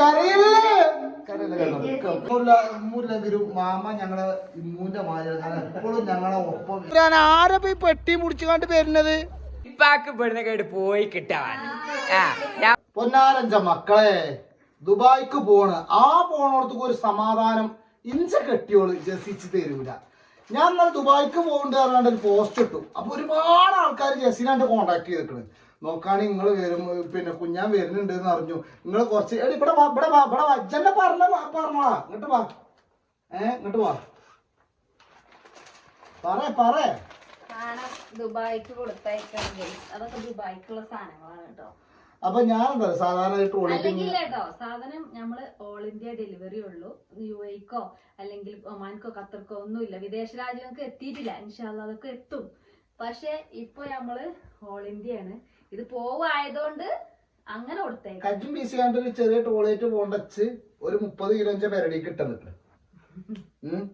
കരയല്ലേ? മുല്ലഗിരു മാമ ഞങ്ങളെ ഇമ്മൂന്റെ എപ്പോഴും ഞങ്ങളെ ഒപ്പം ആരെ പോയി പെട്ടി മുടിച്ചുകൊണ്ട് വരുന്നത്? ഇപ്പാക്ക് കേട്ട് പോയി കിട്ടാൻ. പൊന്നാരഞ്ച മക്കളെ ദുബായ്ക്ക് പോണ്. ആ പോണോടത്തേക്ക് ഒരു സമാധാനം ഇഞ്ച കെട്ടിയോൾ ജസിച്ച് തരൂല. ഞാൻ ദുബായ്ക്ക് ദുബായിക്ക് പോകണ്ട പറഞ്ഞാണ്ട് ഒരു പോസ്റ്റ് ഇട്ടു. അപ്പൊ ഒരുപാട് ആൾക്കാർ ജസീനാണ്ട് കോണ്ടാക്ട് ചെയ്തിട്ടുണ്ട് നോക്കാണെങ്കിൽ നിങ്ങൾ വരും പിന്നെ കുഞ്ഞാൻ വരുന്നുണ്ട് എന്ന് അറിഞ്ഞു. നിങ്ങൾ കുറച്ച് എടി ഇവിടെ വാ ഇവിടെ വാ ഇവിടെ വാ. ഇജ്ജെന്നെ പറഞ്ഞ പറഞ്ഞോളാ. ഇങ്ങോട്ട് വാ. ഏ ഇങ്ങോട്ട് വാ. പറ പറ. ദുബായിക്ക് കൊടുത്തയക്കണം ഗൈസ് അതൊക്കെ ദുബായിക്കുള്ള സാധനങ്ങളാണ് കേട്ടോ. അപ്പൊ ഞാൻ എന്താ സാധാരണ ട്രോളിങ് അല്ലെങ്കിൽ കേട്ടോ സാധനം നമ്മൾ ഓൾ ഇന്ത്യ ഡെലിവറി ഉള്ളൂ. യു എക്കോ അല്ലെങ്കിൽ ഒമാൻക്കോ ഖത്തർക്കോ ഒന്നുമില്ല. വിദേശ രാജ്യങ്ങൾക്ക് എത്തിയിട്ടില്ല. ഇൻഷാല്ല അതൊക്കെ എത്തും. പക്ഷെ ഇപ്പൊ നമ്മൾ ഓൾ ഇന്ത്യയാണ്. ഇത് പോവായതുകൊണ്ട് അങ്ങനെ കൊടുത്തേക്ക്. കജും പീസ് കണ്ട് ഒരു ചെറിയ ടോയ്ലറ്റ് പോണ്ടച്ച് ഒരു മുപ്പത് കിലോന്റെ പെരടി കിട്ടുന്നുണ്ട്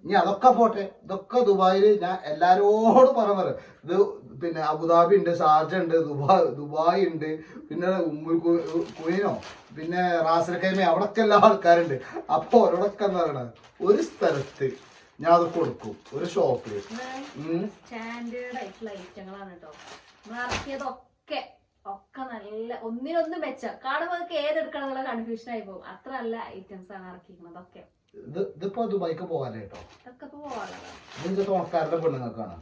ഇനി അതൊക്കെ പോട്ടെ. ഇതൊക്കെ ദുബായിൽ ഞാൻ എല്ലാരോട് പറഞ്ഞു പറയാം. ഇത് പിന്നെ അബുദാബി ഉണ്ട് ഷാർജ ഉണ്ട് ദുബായ് ദുബായ് ഉണ്ട് പിന്നെ കുയിനോ പിന്നെ റാസൽ കൈമ അവിടൊക്കെ എല്ലാ ആൾക്കാരുണ്ട്. അപ്പൊ അവരോടൊക്കെ എന്താ പറയണത് ഒരു സ്ഥലത്ത് ഞാൻ അത് കൊടുക്കും. ഒരു ഷോപ്പിൽ. ഉം. സ്റ്റാൻഡേർഡ് ആയിട്ടുള്ള ഐറ്റങ്ങളാണ് കേട്ടോ ഇറക്കിയതൊക്കെ ഒക്കെ നല്ല ഒന്നിനൊന്നും മെച്ച. കാണുമ്പോൾ നമുക്ക് ഏതെടുക്കണം എന്നുള്ള കൺഫ്യൂഷൻ ആയി പോകും. അത്ര നല്ല ഐറ്റംസ് ആണ് ഇറക്കിയിരിക്കുന്നത് ഒക്കെ ഇത് ഇതിപ്പോ ദുബായിക്ക് പോകാനേ കേട്ടോ ഇതൊക്കെ ഇപ്പൊ ഇതിന്റെ തുണക്കാരുടെ പെണ്ണുങ്ങൾക്കാണ്.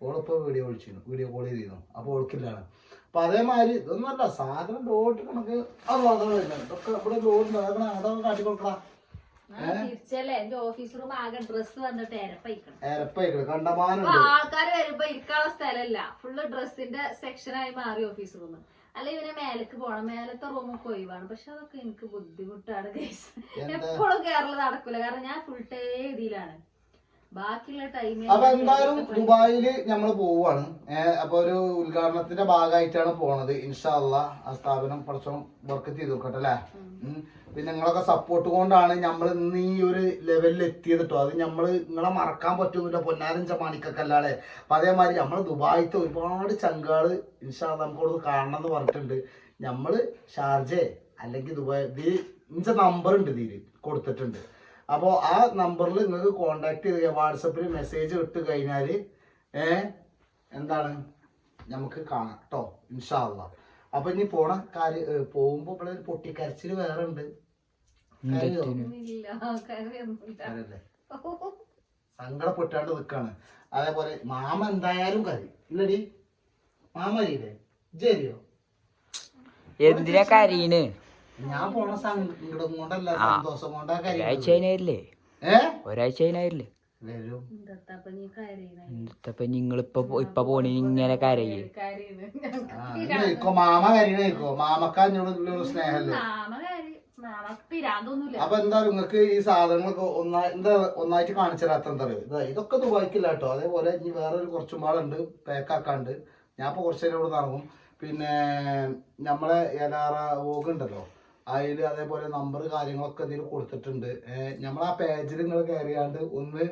ഓളിപ്പോ വീഡിയോ വിളിച്ചിരുന്നു. വീഡിയോ കോൾ ചെയ്തിരുന്നു. അപ്പൊ ഓൾക്കില്ലാണ്. അപ്പൊ അതേമാതിരി ഇതൊന്നുമല്ല സാധനം ലോഡ് കണക്ക് അത് മാത്രമേ വരുന്നത്. ഇതൊക്കെ ഇവിടെ ലോഡ് അതൊക്കെ അതൊക്കെ കാട്ടി കൊടുക്കടാ തിരിച്ചല്ലേ? എന്റെ ഓഫീസ് റൂം ആകെ ഡ്രസ്സ് വന്നിട്ട് എരപ്പയിക്കണം. അപ്പൊ ആൾക്കാര് വരുമ്പോ ഇരിക്കാനുള്ള സ്ഥലമല്ല ഫുള്ള് ഡ്രസ്സിന്റെ സെക്ഷനായി മാറി ഓഫീസ് റൂം അല്ലെ ഇവനെ മേലേക്ക് പോണം. മേലത്തെ റൂമൊക്കെ ഒഴിവാണ്. പക്ഷെ അതൊക്കെ എനിക്ക് ബുദ്ധിമുട്ടാണ് ഗൈസ് എപ്പോഴും കേരള നടക്കൂല. കാരണം ഞാൻ ഫുൾ ടൈ ഇതിലാണ്. ബാക്കിയുള്ള ടൈമിൽ അപ്പൊ എന്തായാലും ദുബായിൽ നമ്മൾ പോവാണ്. അപ്പൊ ഒരു ഉദ്ഘാടനത്തിന്റെ ഭാഗമായിട്ടാണ് പോണത്. ഇൻഷാല്ല ആ സ്ഥാപനം കുറച്ചും വർക്ക് ചെയ്ത് നോക്കട്ടെ അല്ലേ. പിന്നെ നിങ്ങളൊക്കെ സപ്പോർട്ട് കൊണ്ടാണ് നമ്മൾ ഇന്ന് ഈ ഒരു ലെവലിൽ എത്തിയത് കേട്ടോ അത് നമ്മൾ നിങ്ങളെ മറക്കാൻ പറ്റുന്നില്ല ചമാണിക്കൊക്കെ അല്ലാതെ അപ്പം അതേമാതിരി നമ്മൾ ദുബായിത്തെ ഒരുപാട് ചങ്കാൾ ഇൻഷാ നമുക്കവിടെ കാണണം എന്ന് പറഞ്ഞിട്ടുണ്ട്. നമ്മൾ ഷാർജെ അല്ലെങ്കിൽ ദുബായ് ഇതിൽ ഇഞ്ച നമ്പർ ഉണ്ട് ഇതിൽ കൊടുത്തിട്ടുണ്ട്. അപ്പോൾ ആ നമ്പറിൽ നിങ്ങൾക്ക് കോണ്ടാക്ട് ചെയ്ത് വാട്സപ്പിൽ മെസ്സേജ് ഇട്ട് കഴിഞ്ഞാൽ എന്താണ്? നമുക്ക് കാണാം കേട്ടോ ഇൻഷാല്ല അപ്പൊ ഇനി പോണ കാര്യം പോകുമ്പോ ഇവിടെ ഒരു പൊട്ടിക്കരച്ചിൽ വേറെ ഉണ്ട് നിക്കാണ്? സങ്കടപ്പെട്ടാണ്ട് നിൽക്കാണ് അതേപോലെ മാമ എന്തായാലും കരി ഇല്ലടി? മാമ അരിയില്ലേ ജരിയോ എന്തിനാ കരീന് ഞാൻ പോണ സങ്കടം കൊണ്ടല്ല സന്തോഷം കൊണ്ടാ ഒരാഴ്ച കരി ഏ? ഒരാഴ്ച എന്നിട്ടപ്പൊ നിങ്ങളിപ്പൊ ഇപ്പൊ പോണി ഇങ്ങനെ കരയേ. മാമ കരിയണോ മാമക്ക സ്നേഹല്ലേ? അപ്പൊ എന്താ നിങ്ങക്ക് ഈ സാധനങ്ങളൊക്കെ ഒന്നായി എന്താ ഒന്നായിട്ട് കാണിച്ചു തരാത്ത എന്താ പറയുക ഇതൊക്കെ ദുബായിക്കില്ല കേട്ടോ. അതേപോലെ ഇനി വേറൊരു കുറച്ചും പാടുണ്ട് പാക്കാക്കാണ്ട് ഞാൻ ഇപ്പൊ കുറച്ചു നേരം ഇവിടെ നടക്കും പിന്നെ നമ്മളെ എലാറ വോഗ് ഉണ്ടല്ലോ അതിൽ അതേപോലെ നമ്പർ കാര്യങ്ങളൊക്കെ ഇതിൽ കൊടുത്തിട്ടുണ്ട്. നമ്മൾ ആ പേജിൽ നിങ്ങൾ കയറിയാണ്ട് ഒന്ന്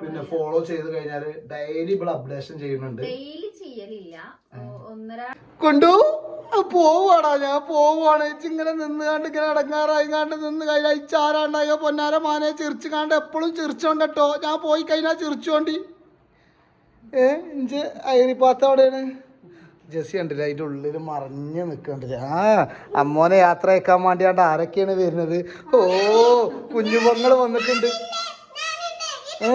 പിന്നെ ഫോളോ ചെയ്ത് കഴിഞ്ഞാൽ ഡെയിലി ഇവിടെ അപ്ഡേഷൻ ചെയ്യുന്നുണ്ട്. ഡെയിലി ചെയ്യലില്ല. ഒന്നര കൊണ്ടു? പോവാടാ. ഞാൻ പോവാണ്. ഇങ്ങനെ നിന്ന് കണ്ട് ഇങ്ങനെ അടങ്ങാറായി കണ്ട് നിന്ന് കഴിഞ്ഞാൽ ഇച്ചാരാണ്ടായോ പൊന്നാര മാനെ ചിരിച്ചു കണ്ട് എപ്പോഴും ചിരിച്ചോണ്ട് കേട്ടോ ഞാൻ പോയി കഴിഞ്ഞാൽ ചിരിച്ചോണ്ടി. ഏ ഇഞ്ച് അയറിപ്പാത്ത അവിടെയാണ്. ജെസ്സി കണ്ടില്ല? അതിന്റെ ഉള്ളിൽ മറിഞ്ഞ് നിൽക്കണ്ടില്ല ആ അമ്മോനെ യാത്ര അയക്കാൻ വേണ്ടിയാണ്ട് ആരൊക്കെയാണ് വരുന്നത്? ഓ കുഞ്ഞുപങ്ങൾ വന്നിട്ടുണ്ട്. ഏ?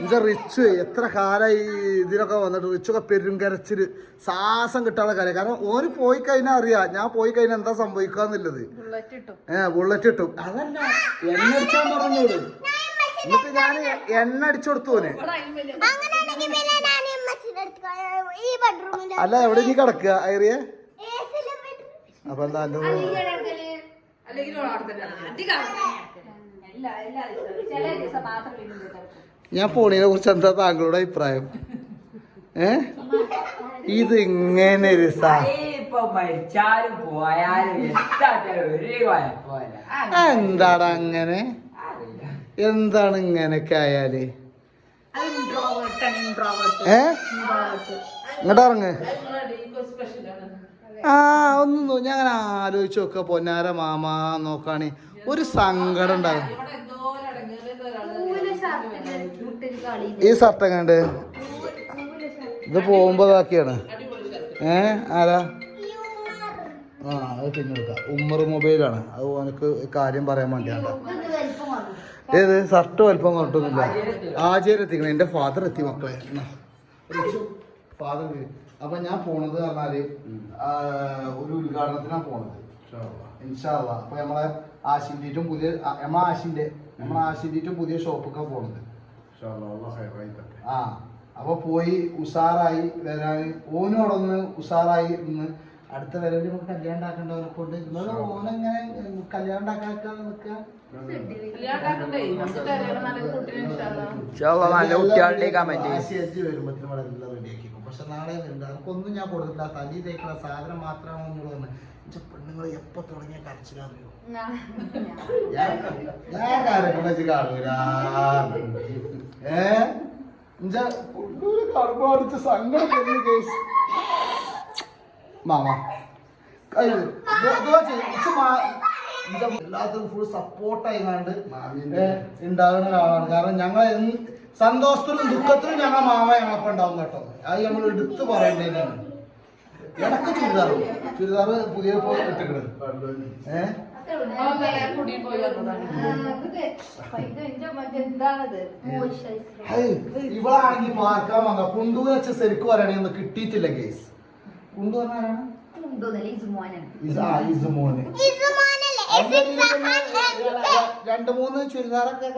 എന്താ റിച്ച്. എത്ര കാലമായി ഇതിനൊക്കെ വന്നിട്ട്? റിച്ചൊക്കെ പെരും കരച്ചിൽ സാഹസം കിട്ടാതെ കാര്യം. കാരണം ഓന് പോയി കഴിഞ്ഞാൽ അറിയാം ഞാൻ പോയി കഴിഞ്ഞാൽ എന്താ സംഭവിക്കാന്നുള്ളത് ബുള്ളറ്റ് ഇട്ടു. ഏ ബുള്ളറ്റ് ഇട്ടു. അതല്ല എണ്ണ അടിച്ചാൻ പറഞ്ഞോട് എന്നിട്ട് ഞാൻ എണ്ണ അടിച്ചു കൊടുത്തു അല്ല എവിടെ നീ കിടക്കുക ഏറിയ അപ്പൊ എന്താ എന്റെ ഞാൻ ഫോണിനെ കുറിച്ച് എന്താ താങ്കളുടെ അഭിപ്രായം? ഏ? ഇത് ഇങ്ങനെ ഒരു എന്താണ് അങ്ങനെ? എന്താണ് ഇങ്ങനെയൊക്കെ ആയാൽ? ഇങ്ങോട്ട് ഇറങ്ങ് ആ ഒന്നും ഞാൻ അങ്ങനെ ആലോചിച്ച് നോക്ക പൊന്നാര മാമ നോക്കാണി. ഒരു സങ്കടം ഉണ്ടാകും ഈ ഷർട്ട് എങ്ങനെയുണ്ട്? ഇത് പോകുമ്പോ ഇതാക്കിയാണ്. ഏ ആരാ? ആ അത് പിന്നെ എടുക്കാം ഉമ്മർ മൊബൈലാണ്. അത് എനിക്ക് കാര്യം പറയാൻ വേണ്ടിയാണ് ഏത്? ഷർട്ട് അല്പം കൊണ്ടൊന്നുമില്ല. ആചാര്യ എത്തിക്കണം എന്റെ ഫാദർ എത്തി മക്കളെ. ഫാദർ അപ്പൊ ഞാൻ പോണത് പറഞ്ഞാൽ ഒരു ഉദ്ഘാടനത്തിനാണ് പോണത്. ഇൻഷാല്ല അപ്പൊ നമ്മളെ ആശിന്റേറ്റും പുതിയ നമ്മളെ ആശിന്റെ നമ്മളെ ആശിന്റേറ്റും പുതിയ ഷോപ്പൊക്കെ പോണത്. ആ. അപ്പൊ പോയി ഉഷാറായി വരാൻ ഓനോടൊന്ന് ഉഷാറായി നിന്ന് അടുത്ത വരവിൽ നമുക്ക് കല്യാണം ഉണ്ടാക്കേണ്ടവരെ കൊണ്ട് നിങ്ങൾ ഓനെങ്ങനെ കല്യാണം ഉണ്ടാക്കാൻ നിൽക്കുക പക്ഷെ നാളെ വരുന്നുണ്ട് അതൊന്നും ഞാൻ കൊടുത്തില്ല തലി തേക്കുന്ന സാധനം മാത്രമാണ് പറഞ്ഞത് പെണ്ണുങ്ങൾ എപ്പൊ തുടങ്ങിയ കരച്ചിലറിയോ ഞാൻ കരക്കണ വെച്ച് കാണൂല. ഏ? കാണുമ്പോ അടിച്ച് സങ്കടം കേസ് മാമ. എല്ലാത്തിനും ഫുൾ സപ്പോർട്ടായി കണ്ട് ഉണ്ടാകുന്ന ഒരാളാണ്. കാരണം ഞങ്ങൾ സന്തോഷത്തിലും ദുഃഖത്തിലും ഞങ്ങൾ മാമ ഞങ്ങളൊപ്പം ഉണ്ടാവും കേട്ടോ. അത് നമ്മൾ എടുത്ത് പറയേണ്ടതാണ് ഇടയ്ക്ക് ചുരിദാർ ചുരിദാർ പുതിയ പോയി ഇട്ടിക്കണ്. ഏഹ് ഇവളാണെങ്കിൽ പാർക്കാൻ വന്ന? കുണ്ടൂർ വെച്ച് ശരിക്കും പറയണെങ്കിൽ ഒന്ന് കിട്ടിയിട്ടില്ല കേസ് കുണ്ടു പറഞ്ഞാരാണ് രണ്ട് മൂന്ന് ചുരിദാറൊക്കെ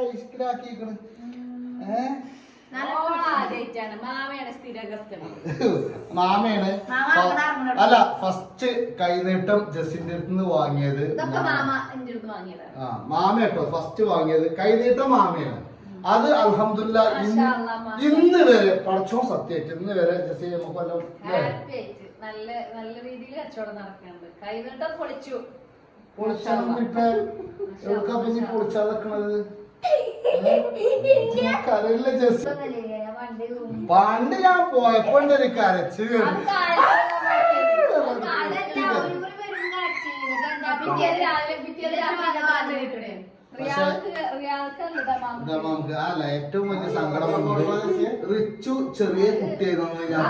ഏഹ് ആദ്യമായിട്ടാണ് മാമയാണ് അല്ല ഫസ്റ്റ് കൈനീട്ടം ജസിന്റെ അടുത്ത് നിന്ന് വാങ്ങിയത് ഇതൊക്കെ മാമ. എന്റെ അടുത്ത് വാങ്ങിയതാണ്. ആ മാമ കേട്ടോ ഫസ്റ്റ് വാങ്ങിയത്. കൈനീട്ടം മാമയാണ്. അത് അലഹമില്ല. ഇന്ന് വരെ പടച്ചോ സത്യമായിട്ട് ഇന്ന് വരെ ജസി നമുക്ക് നല്ല നല്ല രീതിയിൽ കച്ചവടം നടക്കുന്നുണ്ട് കൈനീട്ടം പൊളിച്ചു. പണ്ട് ഞാൻ പോയപ്പോ ഒരു കരച്ച് അല്ല ഏറ്റവും വലിയ സങ്കടം റിച്ചു ചെറിയ കുട്ടിയായിരുന്നു ഞാൻ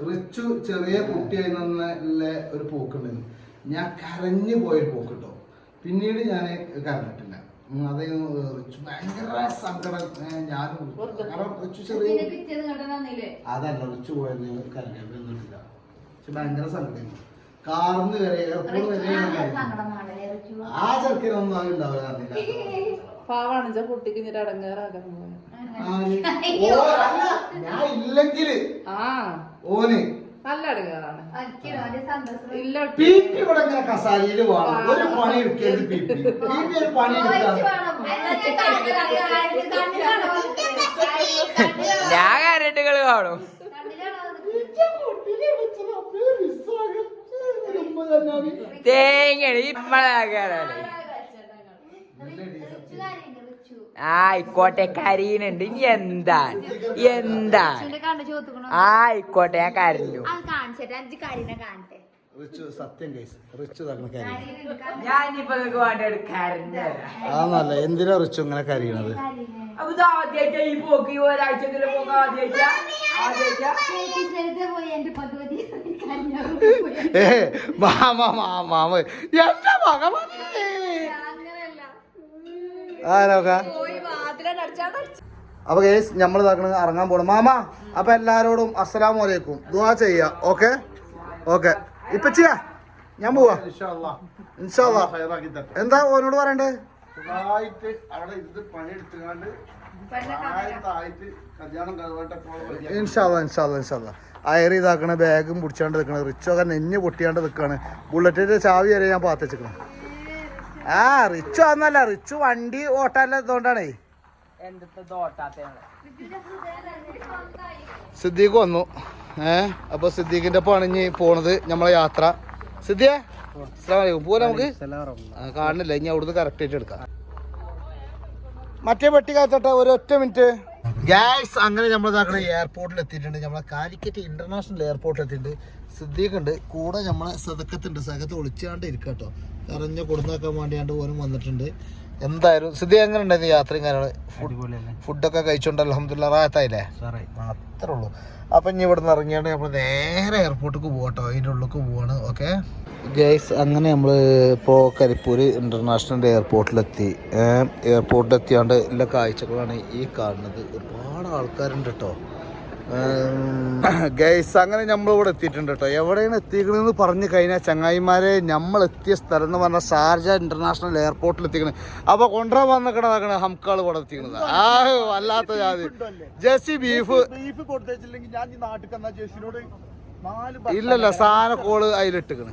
റിച്ചു ചെറിയ കുട്ടിയായിരുന്ന ഒരു പോക്കുണ്ടായിരുന്നു ഞാൻ കരഞ്ഞു പോയൊരു പോക്ക് കേട്ടോ പിന്നീട് ഞാൻ കരഞ്ഞിട്ടില്ല. അത് റിച്ചു ഭയങ്കര സങ്കടം. ഞാനും റിച്ചു. കാരണം റിച്ചു ചെറിയ അതല്ല റിച്ചു പോയത് കരഞ്ഞിട്ടില്ല പക്ഷെ ഭയങ്കര സങ്കടം. കാർന്ന് വരെ എയർപോർട്ട്. ആ ചെറുക്കനൊന്നും അത് ഉണ്ടാവില്ല അതില്ല പാവാണ് കുട്ടിക്ക് ഞാൻ ഇല്ലെങ്കിൽ. ആ. ഓന്. നല്ല അടങ്ങാറാണ് ഇല്ല പി പി ഇവിടെ ഇങ്ങനെ കസാലിയിൽ വേണം ഒരു പണി എടുക്കരുത് പി പി. പി പി ഒരു പണി ഞാൻ കാണും. തേങ്ങ ആ ആയിക്കോട്ടെ കരീനുണ്ട് ഇനി എന്താ? എന്താ? ആ ആയിക്കോട്ടെ ഞാൻ കരഞ്ഞു. ഞാനിപ്പോ വേണ്ടി എന്തിനാ റിച്ചു ഇങ്ങനെ കരയണത്? അപ്പൊ ഇത് ആദ്യായിട്ടാ ഈ പോക്ക് ഈ ഒരാഴ്ചക്കുള്ള പോക്ക് ആദ്യായിട്ടാ? ആദ്യായിട്ടാ? ഏ മാമ മാമ എന്താ മകമാ അപ്പൊ കേസ് നമ്മൾ ഇതാക്കണ ഇറങ്ങാൻ പോണം. മാമ അപ്പൊ എല്ലാരോടും അസ്സലാമു വലൈക്കും ദുവാ ചെയ്യ ഓക്കെ? ഓക്കെ. ഇപ്പൊ ചെയ്യാ? ഞാൻ പോവാ. ഇൻഷാല്ലാ എന്താ ഓനോട് പറയണ്ടേ? ഇൻഷാല്ല ഇൻഷാല്ല ഇൻഷാല്ല അയറി ഇതാക്കണ ബാഗും പിടിച്ചാണ്ട് നിൽക്കണ റിച്ചൊക്കെ നെഞ്ഞ് പൊട്ടിയാണ്ട് നിൽക്കാണ് ബുള്ളറ്റിന്റെ ചാവി വരെ ഞാൻ പാത്ത് വെച്ചിക്കണം ആ റിച്ചു വന്നല്ല റിച്ചു വണ്ടി തോട്ടാത്തയാണ് സിദ്ദീഖ് വന്നു. ഏ അപ്പൊ സിദ്ദീഖിന്റെ പണിഞ്ഞ് പോണത് നമ്മളെ യാത്ര. സിദ്ധിയെ പോലെ നമുക്ക്. കാണുന്നില്ല ഇനി അവിടുന്ന് കറക്റ്റ് ആയിട്ട് എടുക്കാം. മറ്റേ പെട്ടി കാത്തട്ടെ ഒരു ഒറ്റ മിനിറ്റ് ഗ്യാസ് അങ്ങനെ നമ്മൾ ഇതാക്കണ എയർപോർട്ടിൽ എത്തിയിട്ടുണ്ട് നമ്മളെ കാലിക്കറ്റ് ഇന്റർനാഷണൽ എയർപോർട്ടിൽ എത്തിയിട്ടുണ്ട് സിദ്ദീഖ് ഉണ്ട് കൂടെ നമ്മളെ സതക്കത്തുണ്ട് സതക്കത്ത് ഒളിച്ചാണ്ട് ഇരിക്കാട്ടോ. കേട്ടോ കറഞ്ഞ കൊടുന്നാക്കാൻ വേണ്ടിയാണ്ട് പോലും വന്നിട്ടുണ്ട്. എന്തായാലും സ്ഥിതി എങ്ങനെ ഉണ്ടായിരുന്നു യാത്രയും കാര്യങ്ങൾ ഫുഡൊക്കെ കഴിച്ചോണ്ട് അലഹമില്ല റാത്തായില്ലേ അത്രേ ഉള്ളൂ. അപ്പം ഇനി ഇവിടെ നിന്ന് ഇറങ്ങിയാണ്ട് നമ്മൾ നേരെ എയർപോർട്ടിലേക്ക് പോകട്ടോ അതിന്റെ ഉള്ളിലേക്ക് പോവാണ് ഓക്കെ? ഗൈസ് അങ്ങനെ നമ്മൾ ഇപ്പോൾ കരിപ്പൂര് ഇന്റർനാഷണൽ എയർപോർട്ടിലെത്തി. എയർപോർട്ടിലെത്തിയാണ്ട് എല്ലാ കാഴ്ചകളാണ് ഈ കാണുന്നത്. ഒരുപാട് ആൾക്കാരുണ്ട് കേട്ടോ ഗൈസ് അങ്ങനെ നമ്മൾ ഇവിടെ എത്തിയിട്ടുണ്ട് കേട്ടോ എവിടെയാണ് എത്തിക്കണെന്ന് പറഞ്ഞു കഴിഞ്ഞാൽ ചങ്ങായിമാരെ നമ്മൾ എത്തിയ സ്ഥലം എന്ന് പറഞ്ഞാൽ ഷാർജ ഇന്റർനാഷണൽ എയർപോർട്ടിൽ എത്തിക്കണേ അപ്പൊ കൊണ്ടുവരാൻ വന്നിക്കണതാക്കണ ഹംക്കാൾ ഇവിടെ എത്തിക്കണത് ആ വല്ലാത്ത ജാതി. Jessy beef. ബീഫ് കൊടുത്തേച്ചില്ലെങ്കിൽ ഞാൻ നാട്ടിൽ ഇല്ലല്ല സാധന കോൾ അതിലിട്ടിക്കണ്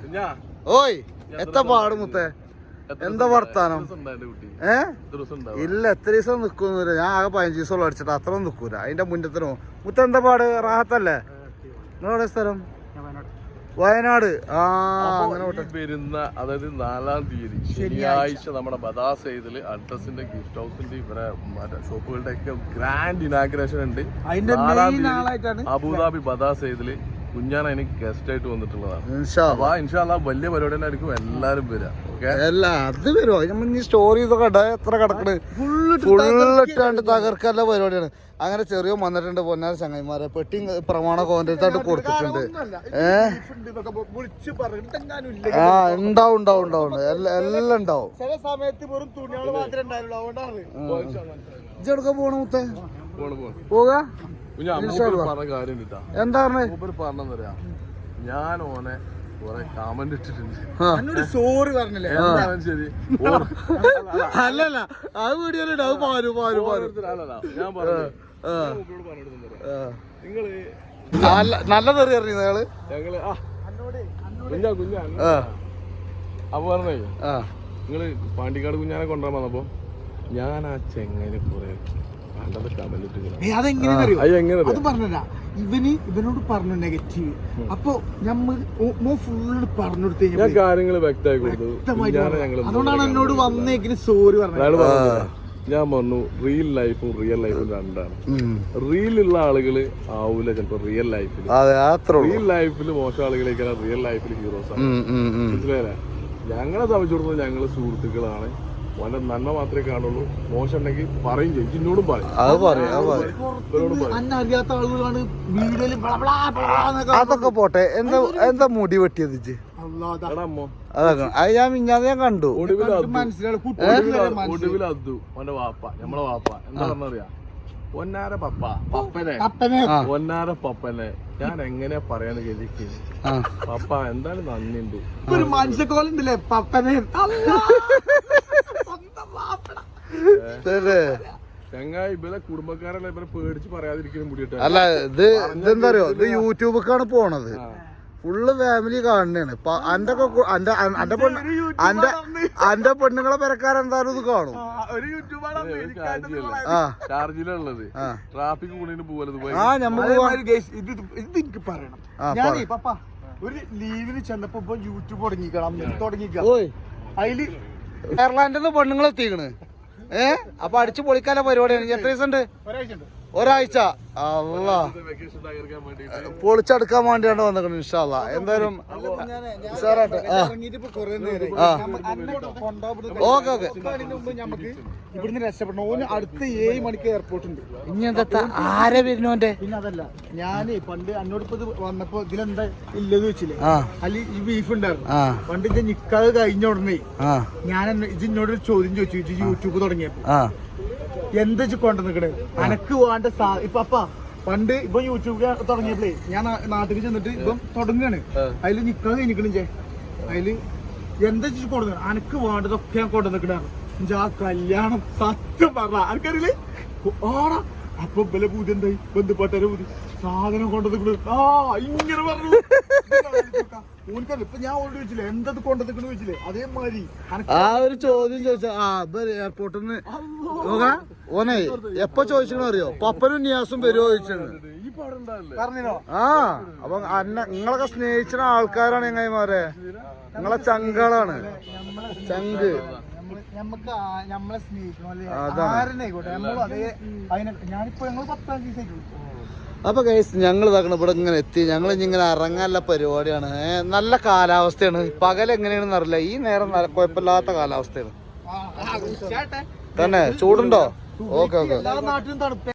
ഓയ് എത്ര പാട് മുത്തേ. എന്താ വർത്താനം? ഏ? ഇല്ല എത്ര ദിവസം നിക്കൊന്നുമില്ല ഞാൻ ആകെ പതിനഞ്ച് ദിവസം അടിച്ചിട്ട് അത്ര നിക്കൂല. അതിന്റെ മുന്നത്തിനോ മുത്ത എന്താ പാട്? റാഹത്തല്ലേ? നിങ്ങളുടെ സ്ഥലം? വയനാട്. ആ അങ്ങനെ വരുന്ന അതായത് നാലാം തീയതി ശനിയാഴ്ച. നമ്മുടെ ബദാസൈദിൽ അഡ്രസിന്റെ ഗിഫ്റ്റ് ഹൗസിന്റെ ഇവിടെ മറ്റേ ഷോപ്പുകളുടെ ഒക്കെ ഗ്രാൻഡ് ഇനാഗ്രേഷൻ ഉണ്ട് അബുദാബി ബദാസ് കുഞ്ഞാണ് എനിക്ക് ഗസ്റ്റ് ആയിട്ട് വന്നിട്ടുള്ളതാണ്. ഇൻഷാല്ല വലിയ പരിപാടി തന്നെ ആയിരിക്കും എല്ലാരും വരാം. അല്ല അത് വരുമോ ഈ സ്റ്റോറി ഇതൊക്കെ എത്ര കിടക്കണ്? ഫുള്ളിട്ടാണ്ട് തകർക്കല്ല പരിപാടിയാണ്. അങ്ങനെ ചെറിയ വന്നിട്ടുണ്ട് പൊന്നാര ചങ്ങായിമാരെ. പെട്ടി പ്രമാണ കോൺട്രാക്റ്റായിട്ട് കൊടുത്തിട്ടുണ്ട്. ഏ? വിളിച്ച് പറഞ്ഞിട്ടെങ്ങാനും ഇല്ല ആ ഉണ്ടാവും ഉണ്ടാവും ഉണ്ടാവും എല്ലാം ഉണ്ടാവും ചില സമയത്ത് വെറും തുണികൾ മാത്രമേ ഉണ്ടാവുള്ളൂ അതുകൊണ്ടാണ്. ഇജെടുക്ക പോണ മുത്തേ? പോക? പറഞ്ഞ കാര്യം കിട്ടാ എന്താ ഞാൻ ഓനെ കൊറേ കമന്റ് ഇട്ടിട്ടുണ്ട്. സോറി പറഞ്ഞില്ലേ? ശരി? അല്ലല്ല അത് വീഡിയോയിലുണ്ട് അത് പാരു പാരു പാരു. അല്ലല്ല, ഞാൻ പറഞ്ഞു നിങ്ങൾ നല്ല തെറി അറിഞ്ഞു നിങ്ങൾ ഞങ്ങൾ കുഞ്ഞാ കുഞ്ഞാ ആ. അപ്പൊ പറഞ്ഞേ ആ. നിങ്ങൾ പാണ്ടിക്കാട് കുഞ്ഞാനെ കൊണ്ടുവരാൻ വന്നപ്പോ ഞാൻ ആ ചെങ്ങനെ കുറെ കണ്ടത് കമന്റ് അതെങ്ങനെ അറിയോ? അത് പറഞ്ഞതാ. ഇവന് ഇവനോട് പറഞ്ഞു നെഗറ്റീവ് അപ്പൊ നമ്മൾ മോ ഫുള്ള് പറഞ്ഞു കൊടുത്തു. കാര്യങ്ങൾ വ്യക്തമായിട്ട് പറഞ്ഞു. അതുകൊണ്ടാണ് എന്നോട് വന്നേക്കിന് സോറി പറഞ്ഞത്. ഞാൻ പറഞ്ഞു റിയൽ ലൈഫും റിയൽ ലൈഫും രണ്ടാണ്. റിയൽ റീലുള്ള ആളുകൾ ആവൂല ചിലപ്പോ റിയൽ ലൈഫിൽ അതെ അത്ര ഉള്ളൂ. റിയൽ ലൈഫിൽ മോശം ആളുകളേക്കാൾ റിയൽ ലൈഫിൽ ഹീറോസ് ആണ്. മനസ്സിലായില്ലേ? ഞങ്ങളെ സംബന്ധിച്ചിടത്തോളം ഞങ്ങൾ സുഹൃത്തുക്കളാണ്. ഓന്റെ നന്മ മാത്രമേ കാണുള്ളൂ. മോശം ഉണ്ടെങ്കിൽ പറയും ചെയ്യും. ഇന്നോടും പറയും. അത് പറയാം അത് പറയാം. ഇവരോടും പറയും. അന്നെ അറിയാത്ത ആളുകളാണ് വീഡിയോയിൽ അതൊക്കെ പോട്ടെ. എന്താ എന്താ മുടി വെട്ടിയത് ഇജ്ജ്? എടാ അമ്മോ. അതൊക്കെ. അത് ഞാൻ മിഞ്ഞാതെ ഞാൻ കണ്ടു. ഒടുവിൽ അദ്ദു. മനസ്സിലായി. ഒടുവിൽ- ഒടുവിൽ അദ്ദു ഓന്റെ വാപ്പ. നമ്മളെ വാപ്പ. എന്താ പറഞ്ഞറിയാ? പൊന്നാര പപ്പ. പപ്പനെ. അപ്പനെ ആ. പൊന്നാര പപ്പനെ. ഞാൻ എങ്ങനെ പറയാന്ന് കരുതി ആ. പപ്പ എന്തായാലും നന്ദിയുണ്ട് ഒരു മനുഷ്യക്കോലുണ്ടല്ലേ? പപ്പനെ. അല്ലാ. സ്വന്തം മാപ്പിള. ശരി. ചങ്ങായി ഇവരെ കുടുംബക്കാരല്ല ഇവരെ പേടിച്ച് അല്ല ഇത് ഇതെന്താ അറിയോ ഇത് യൂട്യൂബിലേക്കാണ് പോണത്. ഫുള്ള് ഫാമിലി കാണണേണ് അന്റെ ഒക്കെ അന്റെ അന്റെ പെണ്ണ് അന്റെ അന്റെ പെണ്ണുങ്ങളെ പെരക്കാരെന്തായാലും ഇത് കാണും. ചാർജിലുള്ളത്. ട്രാഫിക് ആ ഞമ്മക്ക് പോവാം. ഇത് ഇത് എനിക്ക് പറയണം. ആ, ഞാനേ പപ്പ ഒരു ലീവിന് ചെന്നപ്പോ യൂട്യൂബ് തുടങ്ങിക്കണം തുടങ്ങിക്കാം. ഓയ്. അതിൽ അയർലാൻഡിൽ നിന്ന് പെണ്ണുങ്ങൾ എത്തിക്കണ് ഏഹ് അപ്പൊ അടിച്ചു പൊളിക്കാല പരിപാടിയാണ് എത്ര ദിവസം ഉണ്ട് ഒരാഴ്ച. അല്ല പൊളിച്ചെടുക്കാൻ വേണ്ടിയാണ് വന്നിരിക്കുന്നത് ഇൻഷാല്ല എന്തായാലും ഉഷാറാട്ടെ. Okay okay. ഇവിടുന്ന് രക്ഷപ്പെടണം. ഓന് അടുത്ത ഏഴ് മണിക്ക് എയർപോർട്ട് ഉണ്ട്. ഇനി എന്താ ആരെ വരുന്നോന്റെ പിന്നെ അതല്ല ഞാൻ പണ്ട് എന്നോട് ഇപ്പൊ വന്നപ്പോ ഇതിലെന്താ ഇല്ലത് വെച്ചില്ലേ അല്ലെ ഈ ബീഫ് ഉണ്ടായിരുന്നു. പണ്ട് ഇത് നിക്കാതെ കഴിഞ്ഞ ഉടനെ ഞാൻ ഇത് എന്നോട് ഒരു ചോദ്യം ചോദിച്ചു. ഇത് യൂട്യൂബ് തുടങ്ങിയപ്പോ. എന്താ കൊണ്ട് നിക്കണേ? അനക്ക് വേണ്ട സാ ഇപ്പൊ അപ്പ പണ്ട് ഇപ്പൊ യൂട്യൂബ് തുടങ്ങിയപ്പോഴേ ഞാൻ നാട്ടിൽ ചെന്നിട്ട് ഇപ്പം തുടങ്ങാണ്. അതിൽ നിക്കാൻ കഴിഞ്ഞിക്കണം ചേ അതിൽ എന്താ വെച്ച് കൊണ്ടു അനക്ക് വേണ്ടതൊക്കെ ഞാൻ കൊണ്ടു നിക്കണാണ് ആ കല്യാണം സത്യം പറഞ്ഞ ആർക്കറിയില്ലേ ആടാ അപ്പൊ ബല പൂതി എന്തായി? ബന്ധുപ്പാട്ടരെ പൂതി. സാധനം കൊണ്ടു നിക്കണു. ആ ഇങ്ങനെ പറഞ്ഞു. ഇപ്പൊ ഞാൻ ഓൾഡ് കൊണ്ടു അതേമാതിരി. ആ ഒരു ചോദ്യം ചോദിച്ചാ ആ എയർപോർട്ടിൽ നിന്ന് ഓനെ എപ്പോ ചോദിച്ചോ അറിയോ? പപ്പനും നിയാസും വരുമോ ചോദിച്ചത് ആ അപ്പൊ അന്ന നിങ്ങളൊക്കെ സ്നേഹിച്ച ആൾക്കാരാണ് ചങ്ങായിമാരെ നിങ്ങളെ ചങ്കളാണ്. ചങ്ക്. ഞമ്മക്ക് ഞമ്മളെ സ്നേഹിക്കണം അല്ലേ. ആരെന്നെ ആയിക്കോട്ടെ. നമ്മളും അതേ അതിനെ ഞാനിപ്പോ ഞങ്ങൾ പത്താം ദിവസമായിട്ടുള്ളൂ അപ്പൊ കേസ് ഞങ്ങൾ ഇതാക്കണം ഇവിടെ ഇങ്ങനെ എത്തി. ഞങ്ങൾ ഇങ്ങനെ ഇറങ്ങാനുള്ള പരിപാടിയാണ്. നല്ല കാലാവസ്ഥയാണ്. പകൽ എങ്ങനെയാണെന്ന് അറിയില്ല. ഈ നേരം കുഴപ്പമില്ലാത്ത കാലാവസ്ഥയാണ്. തന്നെ ചൂടുണ്ടോ? Okay okay.